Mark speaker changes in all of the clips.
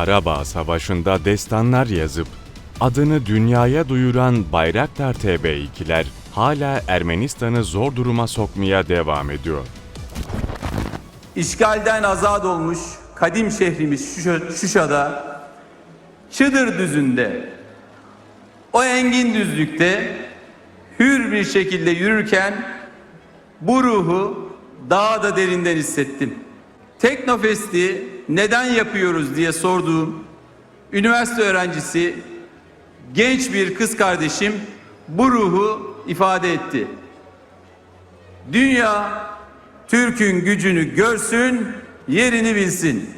Speaker 1: Karabağ Savaşı'nda destanlar yazıp adını dünyaya duyuran Bayraktar TB2'ler hala Ermenistan'ı zor duruma sokmaya devam ediyor.
Speaker 2: İşgalden azat olmuş kadim şehrimiz Şuşa- Şuşa'da, Çıdır düzünde, o engin düzlükte hür bir şekilde yürürken bu ruhu daha da derinden hissettim. Teknofest'i neden yapıyoruz diye sorduğum üniversite öğrencisi genç bir kız kardeşim bu ruhu ifade etti. Dünya Türk'ün gücünü görsün, yerini bilsin.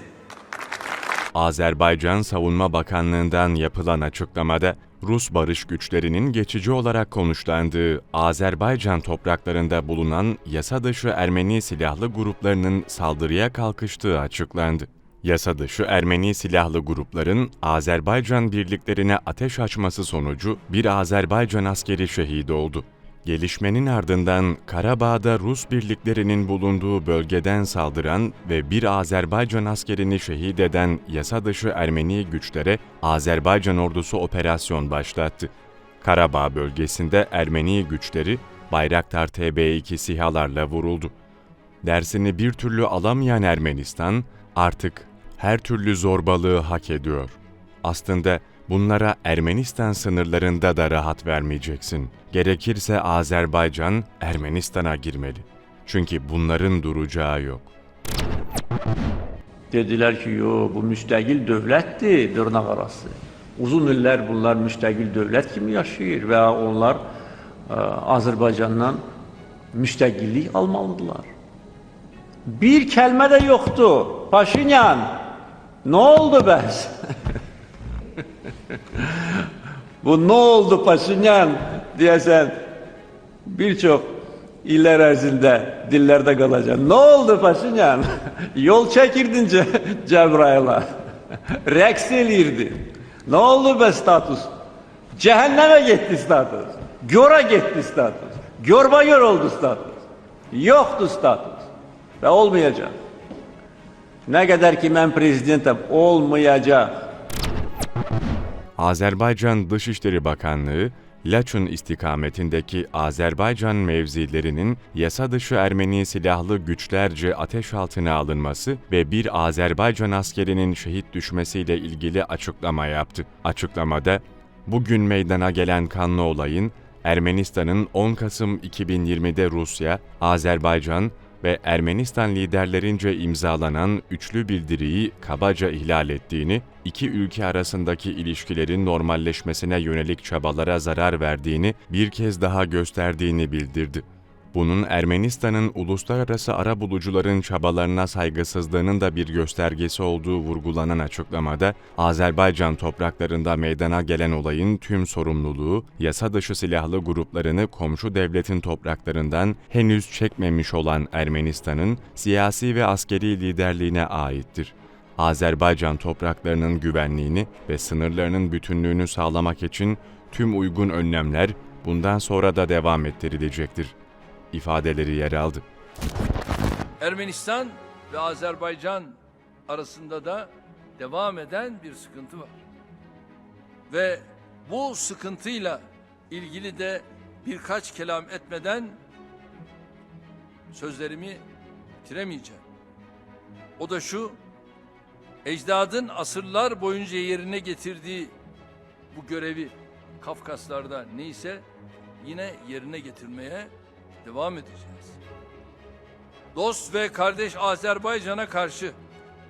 Speaker 1: Azerbaycan Savunma Bakanlığı'ndan yapılan açıklamada Rus barış güçlerinin geçici olarak konuşlandığı Azerbaycan topraklarında bulunan yasa dışı Ermeni silahlı gruplarının saldırıya kalkıştığı açıklandı. Yasa dışı Ermeni silahlı grupların Azerbaycan birliklerine ateş açması sonucu bir Azerbaycan askeri şehit oldu. Gelişmenin ardından Karabağ'da Rus birliklerinin bulunduğu bölgeden saldıran ve bir Azerbaycan askerini şehit eden yasa dışı Ermeni güçlere Azerbaycan ordusu operasyon başlattı. Karabağ bölgesinde Ermeni güçleri Bayraktar TB2 SİHA'larla vuruldu. Dersini bir türlü alamayan Ermenistan artık her türlü zorbalığı hak ediyor. Aslında bunlara Ermenistan sınırlarında da rahat vermeyeceksin. Gerekirse Azerbaycan Ermenistan'a girmeli. Çünkü bunların duracağı yok.
Speaker 3: Dedilər ki, yo, bu müstəqil dövlətdir, dırnaq arası. Uzun illər bunlar müstəqil dövlət kimi yaşayır və onlar ə, Azərbaycandan müstəqillik almalıdırlar. Bir kəlmə də yoxdur. Paşinyan, nə oldu bəs? bu nə oldu Paşinyan deyəsən bir çox iller ərzində dillərdə qalacaq. Nə oldu Paşinyan? Yol çəkirdin Ce Cəbrayıl'a. Rəqs eləyirdin. Nə oldu be status? Cəhənnəmə getdi status. Gora getdi status. Görba gör oldu status. Yoxdur status. Və olmayacaq. Nə qədər ki mən prezidentim olmayacaq.
Speaker 1: Azerbaycan Dışişleri Bakanlığı, Laçun istikametindeki Azerbaycan mevzilerinin yasa dışı Ermeni silahlı güçlerce ateş altına alınması ve bir Azerbaycan askerinin şehit düşmesiyle ilgili açıklama yaptı. Açıklamada, bugün meydana gelen kanlı olayın Ermenistan'ın 10 Kasım 2020'de Rusya, Azerbaycan ve Ermenistan liderlerince imzalanan üçlü bildiriyi kabaca ihlal ettiğini, iki ülke arasındaki ilişkilerin normalleşmesine yönelik çabalara zarar verdiğini bir kez daha gösterdiğini bildirdi. Bunun Ermenistan'ın uluslararası arabulucuların çabalarına saygısızlığının da bir göstergesi olduğu vurgulanan açıklamada, Azerbaycan topraklarında meydana gelen olayın tüm sorumluluğu, yasa dışı silahlı gruplarını komşu devletin topraklarından henüz çekmemiş olan Ermenistan'ın siyasi ve askeri liderliğine aittir. Azerbaycan topraklarının güvenliğini ve sınırlarının bütünlüğünü sağlamak için tüm uygun önlemler bundan sonra da devam ettirilecektir ifadeleri yer aldı.
Speaker 4: Ermenistan ve Azerbaycan arasında da devam eden bir sıkıntı var. Ve bu sıkıntıyla ilgili de birkaç kelam etmeden sözlerimi bitiremeyeceğim. O da şu, ecdadın asırlar boyunca yerine getirdiği bu görevi Kafkaslarda neyse yine yerine getirmeye devam edeceğiz. Dost ve kardeş Azerbaycan'a karşı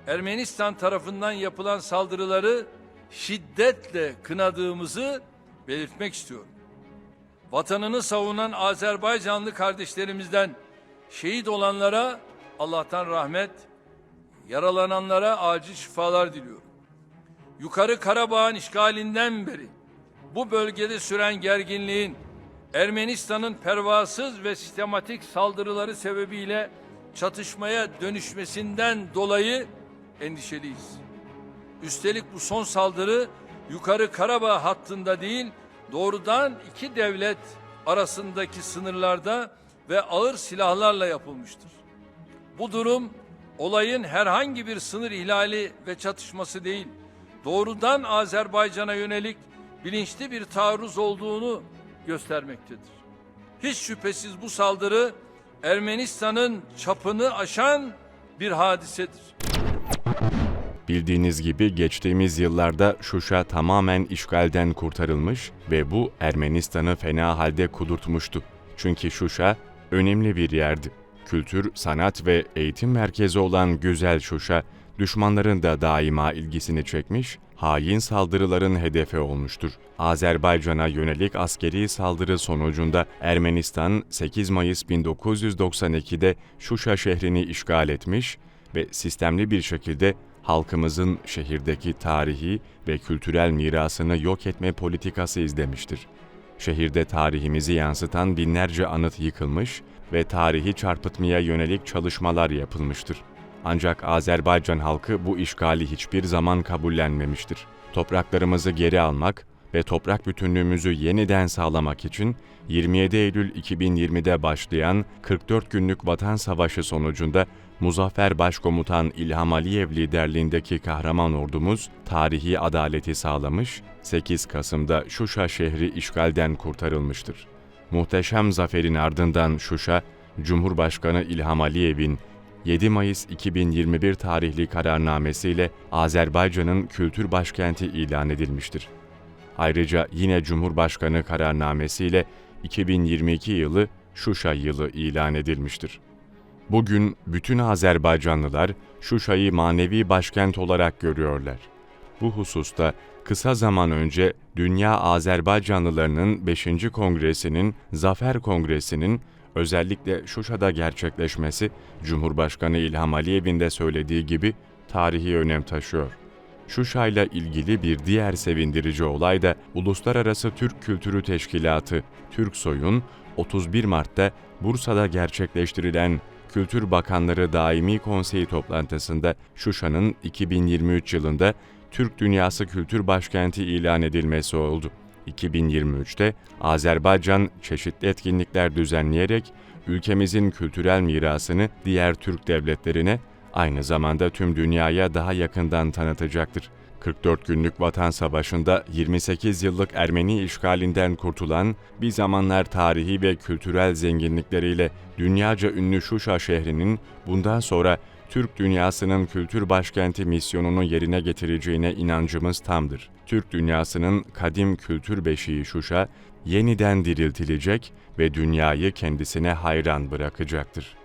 Speaker 4: Ermenistan tarafından yapılan saldırıları şiddetle kınadığımızı belirtmek istiyorum. Vatanını savunan Azerbaycanlı kardeşlerimizden şehit olanlara Allah'tan rahmet, yaralananlara acil şifalar diliyorum. Yukarı Karabağ'ın işgalinden beri bu bölgede süren gerginliğin Ermenistan'ın pervasız ve sistematik saldırıları sebebiyle çatışmaya dönüşmesinden dolayı endişeliyiz. Üstelik bu son saldırı yukarı Karabağ hattında değil, doğrudan iki devlet arasındaki sınırlarda ve ağır silahlarla yapılmıştır. Bu durum olayın herhangi bir sınır ihlali ve çatışması değil, doğrudan Azerbaycan'a yönelik bilinçli bir taarruz olduğunu göstermektedir. Hiç şüphesiz bu saldırı Ermenistan'ın çapını aşan bir hadisedir.
Speaker 1: Bildiğiniz gibi geçtiğimiz yıllarda Şuşa tamamen işgalden kurtarılmış ve bu Ermenistan'ı fena halde kudurtmuştu. Çünkü Şuşa önemli bir yerdi. Kültür, sanat ve eğitim merkezi olan güzel Şuşa, düşmanların da daima ilgisini çekmiş, hain saldırıların hedefi olmuştur. Azerbaycan'a yönelik askeri saldırı sonucunda Ermenistan 8 Mayıs 1992'de Şuşa şehrini işgal etmiş ve sistemli bir şekilde halkımızın şehirdeki tarihi ve kültürel mirasını yok etme politikası izlemiştir. Şehirde tarihimizi yansıtan binlerce anıt yıkılmış ve tarihi çarpıtmaya yönelik çalışmalar yapılmıştır. Ancak Azerbaycan halkı bu işgali hiçbir zaman kabullenmemiştir. Topraklarımızı geri almak ve toprak bütünlüğümüzü yeniden sağlamak için 27 Eylül 2020'de başlayan 44 günlük Vatan Savaşı sonucunda Muzaffer Başkomutan İlham Aliyev liderliğindeki kahraman ordumuz tarihi adaleti sağlamış, 8 Kasım'da Şuşa şehri işgalden kurtarılmıştır. Muhteşem zaferin ardından Şuşa, Cumhurbaşkanı İlham Aliyev'in 7 Mayıs 2021 tarihli kararnamesiyle Azerbaycan'ın kültür başkenti ilan edilmiştir. Ayrıca yine Cumhurbaşkanı kararnamesiyle 2022 yılı Şuşa yılı ilan edilmiştir. Bugün bütün Azerbaycanlılar Şuşa'yı manevi başkent olarak görüyorlar. Bu hususta kısa zaman önce Dünya Azerbaycanlılarının 5. Kongresinin, Zafer Kongresi'nin özellikle Şuşa'da gerçekleşmesi Cumhurbaşkanı İlham Aliyev'in de söylediği gibi tarihi önem taşıyor. Şuşa'yla ilgili bir diğer sevindirici olay da Uluslararası Türk Kültürü Teşkilatı, TÜRKSOY'un 31 Mart'ta Bursa'da gerçekleştirilen Kültür Bakanları Daimi Konseyi toplantısında Şuşa'nın 2023 yılında Türk Dünyası Kültür Başkenti ilan edilmesi oldu. 2023'te Azerbaycan çeşitli etkinlikler düzenleyerek ülkemizin kültürel mirasını diğer Türk devletlerine aynı zamanda tüm dünyaya daha yakından tanıtacaktır. 44 günlük Vatan Savaşı'nda 28 yıllık Ermeni işgalinden kurtulan, bir zamanlar tarihi ve kültürel zenginlikleriyle dünyaca ünlü Şuşa şehrinin bundan sonra Türk dünyasının kültür başkenti misyonunu yerine getireceğine inancımız tamdır. Türk dünyasının kadim kültür beşiği Şuşa yeniden diriltilecek ve dünyayı kendisine hayran bırakacaktır.